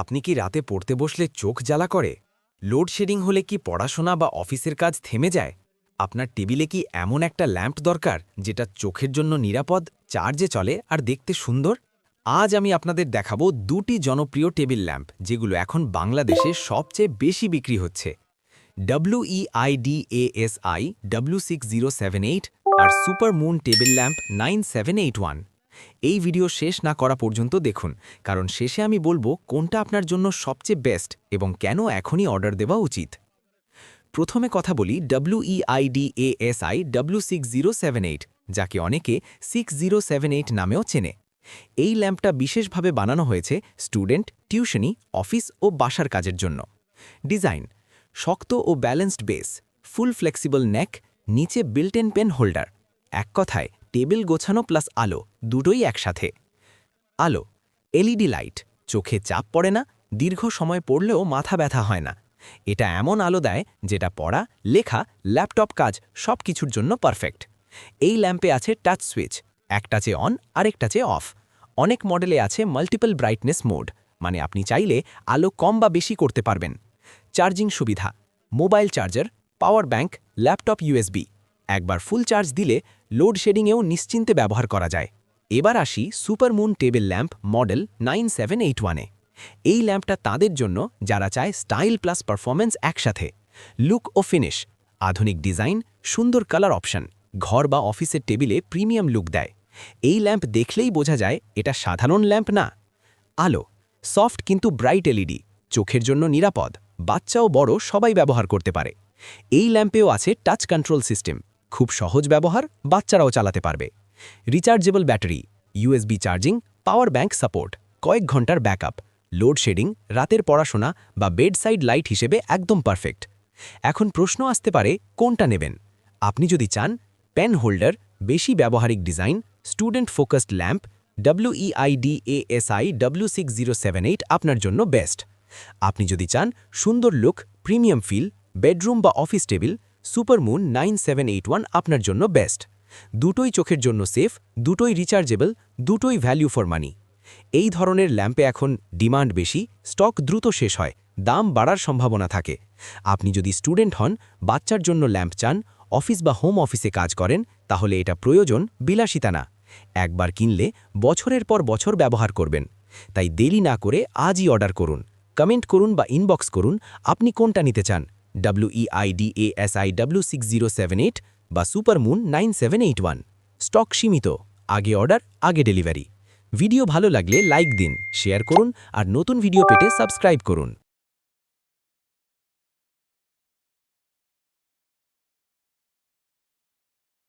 আপনি কি রাতে পড়তে বসলে চোখ জ্বালা করে? লোডশেডিং হলে কি পড়াশোনা বা অফিসের কাজ থেমে যায়? আপনার টেবিলে কি এমন একটা ল্যাম্প দরকার যেটা চোখের জন্য নিরাপদ, চার্জে চলে আর দেখতে সুন্দর? আজ আমি আপনাদের দেখাবো দুটি জনপ্রিয় টেবিল ল্যাম্প যেগুলো এখন বাংলাদেশে সবচেয়ে বেশি বিক্রি হচ্ছে। ডাব্লিউইআইডিএএসআই W six zero seven eight আর super moon table lamp nine seven eight one এই ভিডিও শেষ না করা পর্যন্ত দেখুন, কারণ শেষে আমি বলব কোনটা আপনার জন্য সবচেয়ে বেস্ট এবং কেন এখনই অর্ডার দেওয়া উচিত। প্রথমে কথা বলি ডাব্লিউইআইডিএএসআই W six zero seven eight যাকে অনেকে সিক্স জিরো সেভেন এইট নামেও চেনে। এই ল্যাম্পটা বিশেষভাবে বানানো হয়েছে স্টুডেন্ট টিউশনি অফিস ও বাসার কাজের জন্য। ডিজাইন শক্ত ও balanced base full flexible neck নিচে বিল্ট ইন পেন হোল্ডার এক কথায় টেবিল গোছানো প্লাস আলো দুটোই একসাথে। আলো, এলইডি লাইট, চোখে চাপ পড়ে না, দীর্ঘ সময় পড়লেও মাথা ব্যথা হয় না। এটা এমন আলো দেয় যেটা পড়া, লেখা, ল্যাপটপ কাজ সব কিছুর জন্য পারফেক্ট। এই ল্যাম্পে আছে টাচ সুইচ, একটা চে অন, আরেকটা চে অফ। অনেক মডেলে আছে মাল্টিপল ব্রাইটনেস মোড মানে আপনি চাইলে আলো কম বা বেশি করতে পারবেন। চার্জিং সুবিধা, mobile charger, power bank, laptop USB. একবার ফুল চার্জ দিলে লোডশেডিংয়েও নিশ্চিন্তে ব্যবহার করা যায়। এবার আসি super moon table lamp model nine seven eight ওয়ানে এই ল্যাম্পটা তাদের জন্য, যারা চায় স্টাইল প্লাস পারফরমেন্স একসাথে। লুক ও ফিনিশ, আধুনিক ডিজাইন, সুন্দর কালার অপশন, ঘর বা অফিসের টেবিলে প্রিমিয়াম লুক দেয়। এই ল্যাম্প দেখলেই বোঝা যায় এটা সাধারণ ল্যাম্প না। আলো, সফট কিন্তু ব্রাইট এলইডি, চোখের জন্য নিরাপদ বাচ্চা ও বড়, সবাই ব্যবহার করতে পারে। এই ল্যাম্পেও আছে টাচ কন্ট্রোল সিস্টেম। খুব সহজ ব্যবহার বাচ্চারাও চালাতে পারবে। Rechargeable battery USB charging, power bank support, কয়েক ঘণ্টার ব্যাকআপ লোডশেডিং রাতের পড়াশোনা বা বেডসাইড লাইট হিসেবে একদম পারফেক্ট। এখন প্রশ্ন আসতে পারে, কোনটা নেবেন? আপনি যদি চান, পেন হোল্ডার, বেশি ব্যবহারিক design, student focused lamp ডাব্লিউইআইডিএএসআই W six zero seven eight আপনার জন্য বেস্ট। আপনি যদি চান, সুন্দর লুক, প্রিমিয়াম ফিল, বেডরুম বা office table super moon nine seven eight one আপনার জন্য বেস্ট। দুটোই চোখের জন্য সেফ, দুটোই রিচার্জেবল, দুটোই ভ্যালু ফর মানি। এই ধরনের ল্যাম্পে এখন ডিমান্ড বেশি, স্টক দ্রুত শেষ হয়, দাম বাড়ার সম্ভাবনা থাকে। আপনি যদি স্টুডেন্ট হন, বাচ্চার জন্য ল্যাম্প চান, অফিস বা হোম অফিসে কাজ করেন, তাহলে এটা প্রয়োজন বিলাসিতা না একবার কিনলে বছরের পর বছর ব্যবহার করবেন। তাই দেরি না করে আজই অর্ডার করুন। কমেন্ট করুন বা ইনবক্স করুন, আপনি কোনটা নিতে চান। ডাব্লিউইআইডিএএসআই W six zero seven eight বা supermoon nine seven eight one stock সীমিত, আগে অর্ডার আগে ডেলিভারি ভিডিও ভালো লাগলে লাইক দিন শেয়ার করুন আর নতুন ভিডিও পেতে সাবস্ক্রাইব করুন।